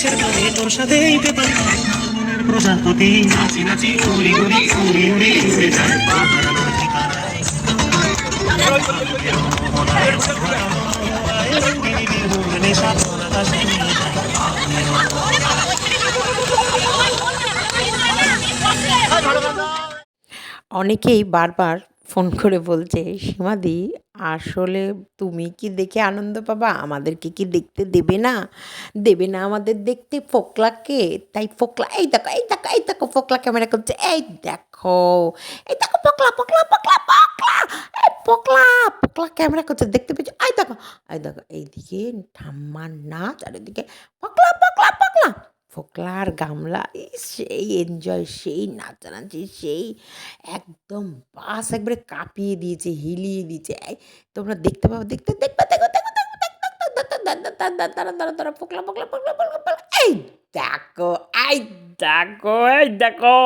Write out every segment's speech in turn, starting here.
আকাশের পাখি তোর সাথেই পেপার প্রজাপতি নাচি নাচি উড়ি উড়ি উড়ি উড়ি উড়ে অনেকেই বারবার ফোন করে বলছে সীমাদি আসলে তুমি কি দেখে আনন্দ পাবা? আমাদেরকে কি দেখতে দেবে না? দেবে না আমাদের দেখতে ফোকলাকে? তাই ফোকলা, এই দেখো এই দেখো এই দেখো ফোকলা ক্যামেরা করছে, এই দেখো এই দেখো পকলা পকলা পকলা পকলা এই পকলা পকলা ক্যামেরা করছে, দেখতে পেয়েছ? এই দেখো এই দেখো, এইদিকে ঠাম্মার নাচ, আর এদিকে পকলা পকলা পকলা ফোকলার গামলা সেই এনজয় সেই নাচানাচি সেই একদম বাস একবারে কাঁপিয়ে দিয়েছে হিলিয়ে দিয়েছে তোমরা দেখতে পাবো দেখতে দেখবে দেখো দেখো দেখো দেখো এই দেখো এই দেখো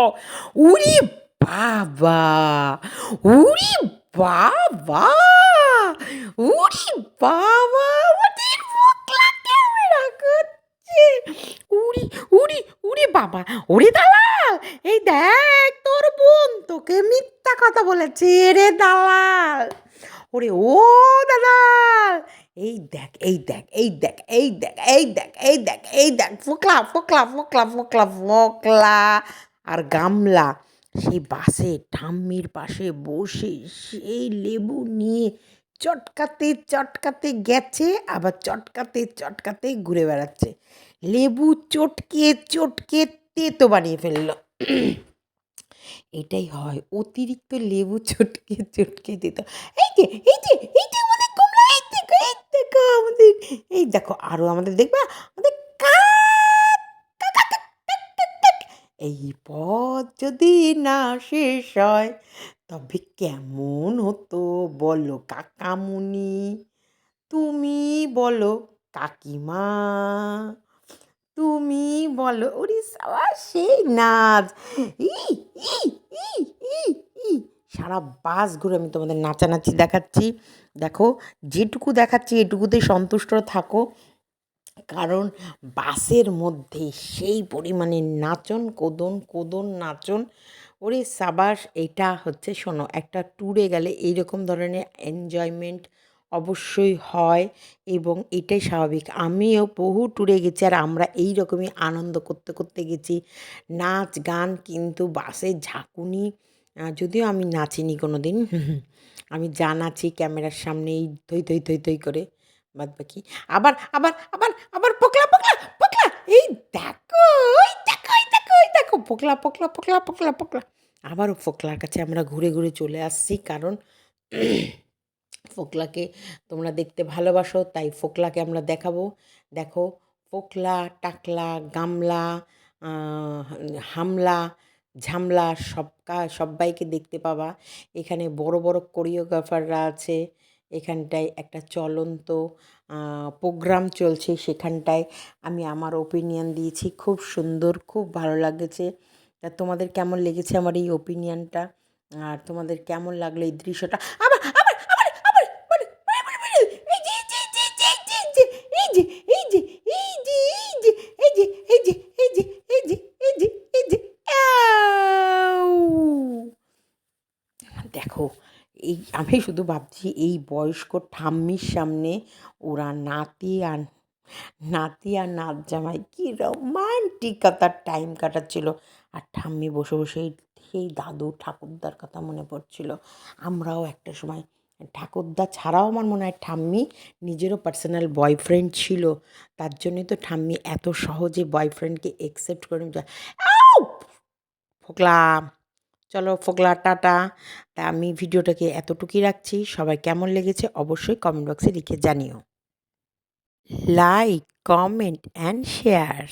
উরি বাবা উরি বাবা উরি বাবা বাবা, ওরে দালাল! এই দেখ তোর বোন, তোকে মিথ্যা কথা বলেছে রে দালাল! ওরে ও দালাল! এই দেখ এই দেখ এই দেখ এই দেখ এই দেখ এই দেখ এই দেখ, ফোকলা ফোকলা ফোকলা ফোকলা ফোকলা! আর গামলা সেই বাসে, ঠাম্মির পাশে বসে সেই লেবু নিয়ে চটকাতে চটকাতে গেছে, আবার চটকাতে চটকাতে ঘুরে বেড়াচ্ছে। লেবু চটকে চটকে তেতো বানিয়ে ফেলল। এটাই হয়, অতিরিক্ত লেবু চটকে চটকে দিত এই যে এই যে এই যে আমাদের কমলা, এই দেখো এই দেখো আমাদের, এই দেখো, আরও আমাদের দেখবা, আমাদের। এই পথ যদি না শেষ হয়, তবে কেমন হতো বলো কাকামুনি? তুমি বলো কাকিমা। তুমি বলো, ওরে সাবা সেই নাচ। ই ই ই ই ই। সারা বাস ঘুরে আমি তোমাদের নাচানাচি দেখাচ্ছি। দেখো, যেটুকু দেখাচ্ছি এটুকুতে সন্তুষ্ট থাকো। কারণ বাসের মধ্যে সেই পরিমাণে নাচন, কোদন কোদন নাচন, ওরে সাবাস, এটা হচ্ছে শোনো, একটা ট্যুরে গেলে এইরকম ধরনের এনজয়মেন্ট অবশ্যই হয় এবং এটাই স্বাভাবিক। আমিও বহু ট্যুরে গেছি আর আমরা এই রকমই আনন্দ করতে করতে গেছি। নাচ, গান কিন্তু বাসে ঝাঁকুনি যদিও আমি নাচিনি কোনো দিন আমি যা নাচি ক্যামেরার সামনেই থই থই থই থই করে বাদ বাকি আবার আবার আবার আবার পোকলা পোকলা পোকলা! এই দেখো এই দেখো এই দেখো এই দেখো! পোকলা পোকলা পোকলা পোকলা পোকলা! আবারও ফোকলার কাছে আমরা ঘুরে ঘুরে চলে আসছি কারণ ফোকলাকে তোমরা দেখতে ভালোবাসো, তাই ফোকলাকে আমরা দেখাবো। দেখো, ফোকলা, টাকলা, গামলা হামলা, ঝামলা, সব সবাইকে দেখতে পাবা। এখানে বড় বড় কোরিওগ্রাফাররা আছে, এখানটায় একটা চলন্ত প্রোগ্রাম চলছে সেখানটায়। আমি আমার ওপিনিয়ন দিয়েছি, খুব সুন্দর, খুব ভালো লাগেছে। তা তোমাদের কেমন লেগেছে আমার এই ওপিনিয়নটা আর তোমাদের কেমন লাগল এই দৃশ্যটা? আবার আমি শুধু ভাবছি এই বয়স্ক ঠাম্মির সামনে ওরা নাতি আর নাতি আর নাত জামাই কী রোমান্টিকতার টাইম কাটাচ্ছিল। আর ঠাম্মি বসে বসে সেই দাদু ঠাকুরদার কথা মনে পড়ছিল। আমরাও একটা সময় ঠাকুরদা ছাড়াও আমার মনে হয় ঠাম্মি নিজেরও পার্সোনাল বয়ফ্রেন্ড ছিল। তার জন্যই তো ঠাম্মি এত সহজে বয়ফ্রেন্ডকে একসেপ্ট করে নিতে- আউ! ফোকলা! চলো ফোকলা টাটা। তা আমি ভিডিওটাকে এতটুকুই রাখছি। সবাই কেমন লেগেছে অবশ্যই কমেন্ট বক্সে লিখে জানিও। Like comment and share